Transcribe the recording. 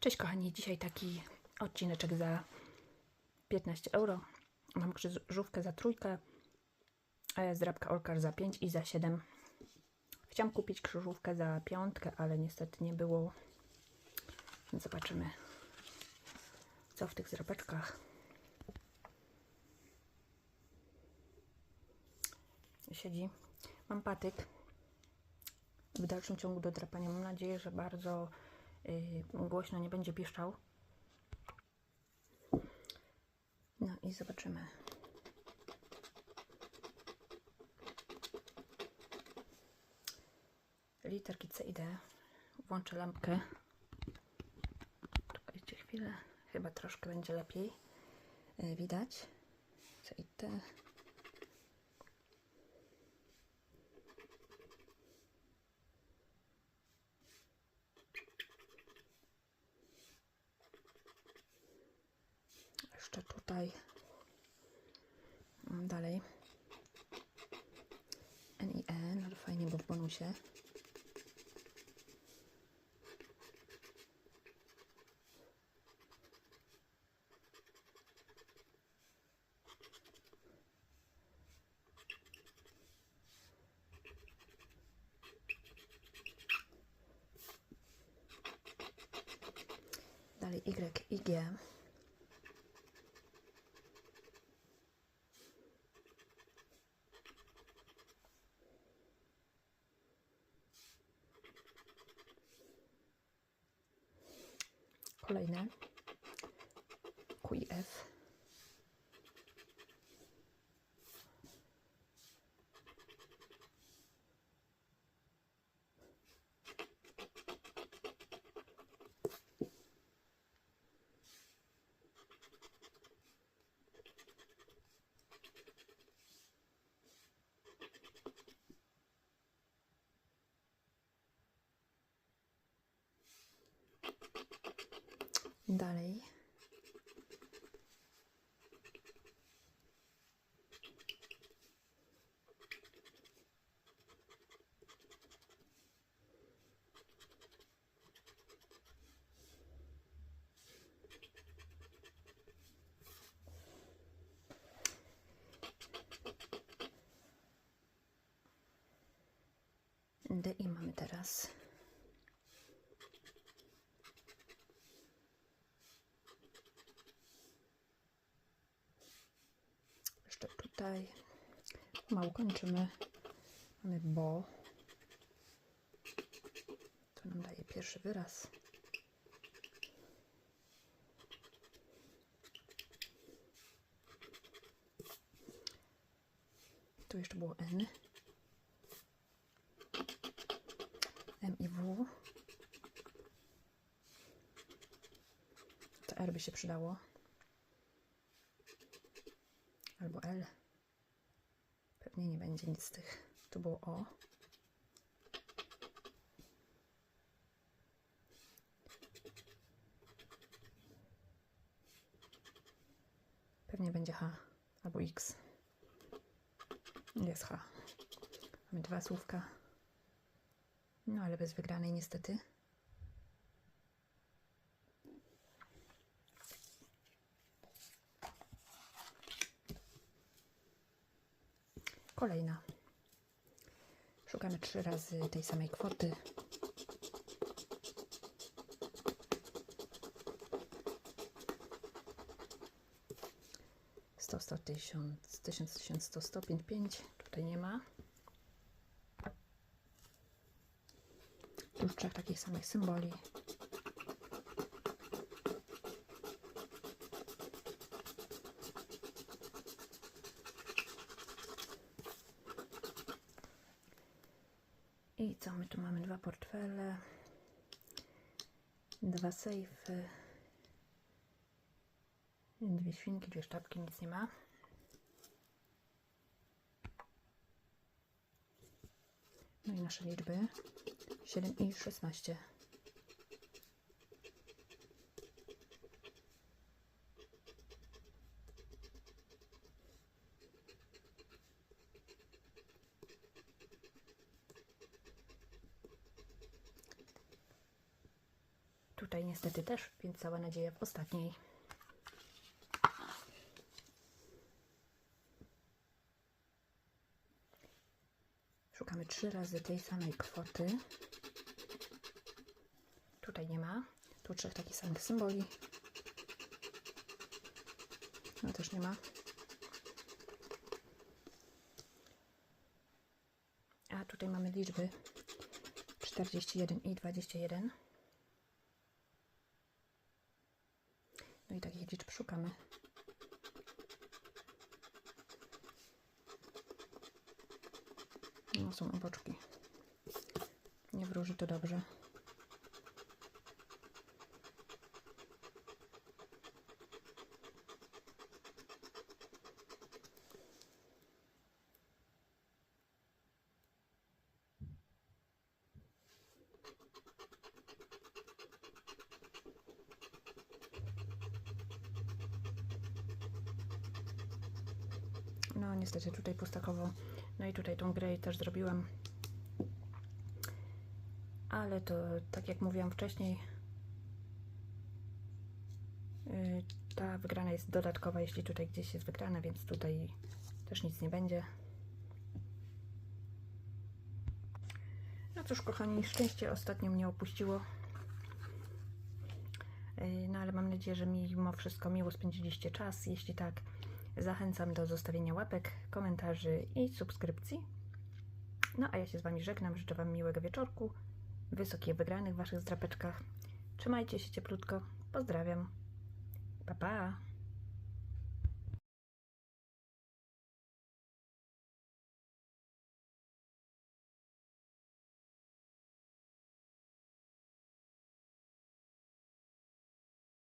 Cześć kochani, dzisiaj taki odcineczek za 15 euro. Mam krzyżówkę za trójkę, e, zdrabka Olkar za 5 i za 7. Chciałam kupić krzyżówkę za piątkę, ale niestety nie było. Więc zobaczymy, co w tych zdrabeczkach. Siedzi. Mam patyk. W dalszym ciągu do drapania. Mam nadzieję, że bardzo głośno nie będzie piszczał. No i zobaczymy. Literki C i D. Włączę lampkę. Czekajcie chwilę. Chyba troszkę będzie lepiej y, widać. C i D. Jeszcze tutaj. Dalej. N i E, no fajnie, bo w bonusie. Dalej Y i G. Kolejne. Q Dalej. D i mamy teraz. Jeszcze tutaj. Mało kończymy. Mamy bo. To nam daje pierwszy wyraz. Tu jeszcze było N. M i W. To R by się przydało. Albo L. Pewnie nie będzie nic z tych. Tu było O. Pewnie będzie H albo X. Jest H. Mamy dwa słówka. No ale bez wygranej niestety. Kolejna. Szukamy trzy razy tej samej kwoty. Sto, sto, tysiąc, tysiąc, tysiąc, sto, sto, pięć, pięć. Tutaj nie ma. Już trzech takich samych symboli. I co my tu mamy? Dwa portfele, dwa sejfy, dwie świnki, dwie sztabki, nic nie ma. No i nasze liczby 7 i 16. Tutaj niestety też, więc cała nadzieja w ostatniej. Szukamy trzy razy tej samej kwoty. Tutaj nie ma. Tu trzech takich samych symboli. No też nie ma. A tutaj mamy liczby 41 i 21. No i takich liczb szukamy. No są oboczki. Nie wróży to dobrze. No niestety tutaj pustakowo. No i tutaj tą grę też zrobiłam. Ale to tak jak mówiłam wcześniej, yy, ta wygrana jest dodatkowa, jeśli tutaj gdzieś jest wygrana, więc tutaj też nic nie będzie. No cóż, kochani, szczęście ostatnio mnie opuściło. Yy, No ale mam nadzieję, że mimo wszystko miło spędziliście czas. Jeśli tak, zachęcam do zostawienia łapek, komentarzy i subskrypcji. No a ja się z Wami żegnam. Życzę Wam miłego wieczorku, wysokich wygranych w Waszych zdrapeczkach. Trzymajcie się cieplutko. Pozdrawiam. Pa, pa.